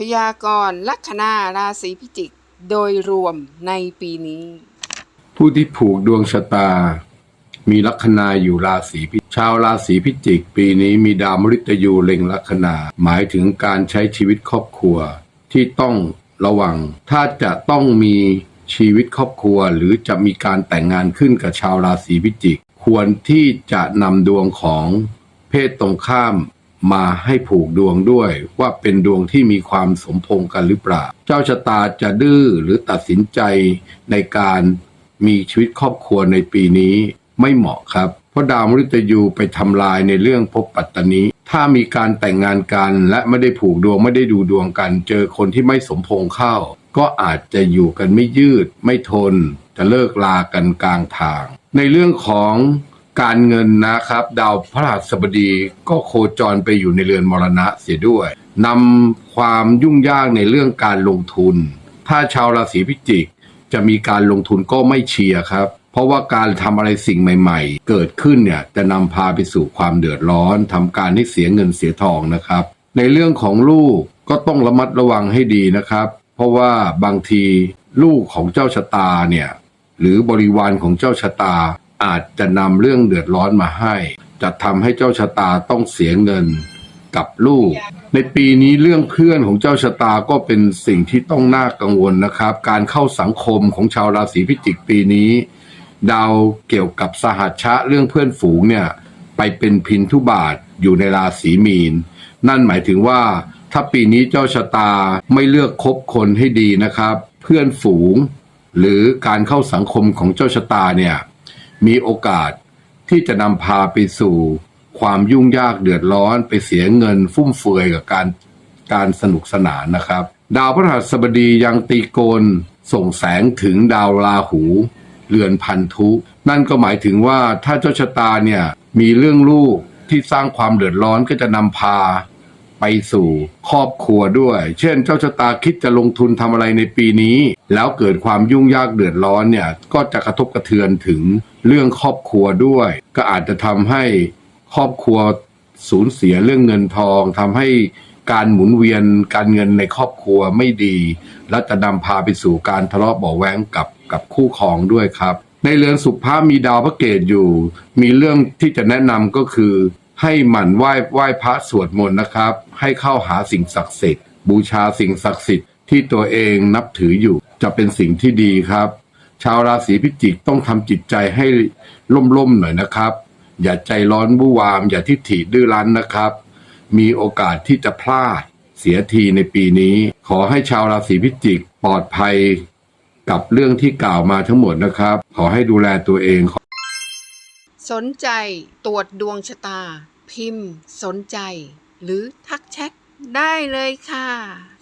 พยากรณ์ลัคนาราศีพิจิก โดยรวมในปีนี้ ผู้ที่ผูกดวงชะตา มีลัคนาอยู่ราศีพิจิชาวราศีพิจิก ปีนี้มีดาวมฤตยูเล็งลัคนา หมายถึงการใช้ชีวิตครอบครัว ที่ต้องระวัง ถ้าจะต้องมีชีวิตครอบครัว หรือจะมีการแต่งงานขึ้นกับชาวราศีพิจิก ควรที่จะนำดวงของเพศตรงข้าม มาให้ผูกดวงด้วย ว่าเป็นดวงที่มีความสมพงกันหรือเปล่า เจ้าชะตาจะดื้อหรือตัดสินใจในการมีชีวิตครอบครัวในปีนี้ไม่เหมาะครับ เพราะดาวมฤตยูไปทำลายในเรื่องภพปัตตนีถ้ามีการแต่งงานกันและไม่ได้ผูกดวงไม่ได้ดูดวงกัน เจอคนที่ไม่สมพงเข้า ก็อาจจะอยู่กันไม่ยืดไม่ทน จะเลิกลากันกลางทาง ในเรื่องของ การเงินนะครับ ดาวพระราชบดีก็โคจรไปอยู่ในเรือนมรณะเสียด้วยนำความยุ่งยากในเรื่องการลงทุน ถ้าชาวราศีพิจิก จะมีการลงทุนก็ไม่เชียร์ครับ เพราะว่าการทำอะไรสิ่งใหม่ ๆ เกิดขึ้นเนี่ยจะนำพาไปสู่ความเดือดร้อนทำการให้เสียเงินเสียทองนะครับ ในเรื่องของลูกก็ต้องระมัดระวังให้ดีนะครับ เพราะว่าบางทีลูกของเจ้าชะตาเนี่ยหรือบริวารของเจ้าชะตา อาจจะนำเรื่องเดือดร้อนมาให้ จะทำให้เจ้าชะตาต้องเสียเงินกับลูก ในปีนี้เรื่องเพื่อนของเจ้าชะตาก็เป็นสิ่งที่ต้องน่ากังวลนะครับ การเข้าสังคมของชาวราศีพิจิกปีนี้ ดาวเกี่ยวกับสหัชชะเรื่องเพื่อนฝูงเนี่ยไปเป็นพินทุบาทอยู่ในราศีมีน นั่นหมายถึงว่าถ้าปีนี้เจ้าชะตาไม่เลือกคบคนให้ดีนะครับ เพื่อนฝูง หรือการเข้าสังคมของเจ้าชะตาเนี่ย มีโอกาสที่จะนำพาไปสู่ความยุ่งยากเดือดร้อนไปเสียเงินฟุ่มเฟือยกับการการสนุกสนานนะครับ ดาวพฤหัสบดียังตีโกนส่งแสงถึงดาวราหู เรือนพันธุ นั่นก็หมายถึงว่าถ้าเจ้าชะตาเนี่ยมีเรื่องลูกที่สร้างความเดือดร้อนก็จะนำพาไปสู่ครอบครัวด้วย เช่นเจ้าชะตาคิดจะลงทุนทำอะไรในปีนี้ แล้วเกิดความยุ่งยากเดือดร้อนเนี่ยก็จะกระทบกระเทือนถึงเรื่องครอบครัวด้วย ก็อาจจะทำให้ครอบครัวสูญเสียเรื่องเงินทองทำให้การหมุนเวียนการเงินในครอบครัวไม่ดี และจะนำพาไปสู่การทะเลาะเบาแว้งกับกับคู่ครองด้วยครับ ในเรือนสุภาพมีดาวพระเกตอยู่ มีเรื่องที่จะแนะนำก็คือ ให้หมั่นไหว้ไหว้พระสวดมนต์นะครับ ให้เข้าหาสิ่งศักดิ์สิทธิ์บูชาสิ่งศักดิ์สิทธิ์ ที่ตัวเองนับถืออยู่ จะเป็นสิ่งที่ดีครับ ชาวราศีพิจิกต้องทำจิตใจให้ล่มๆหน่อยนะครับ อย่าใจร้อนบู้วาม อย่าทิฐิดื้อรั้นนะครับ มีโอกาสที่จะพลาดเสียทีในปีนี้ ขอให้ชาวราศีพิจิกปลอดภัยกับเรื่องที่กล่าวมาทั้งหมดนะครับ ขอให้ดูแลตัวเอง สนใจตรวจดวงชะตา พิมพ์ สนใจ หรือทักแชทได้เลยค่ะ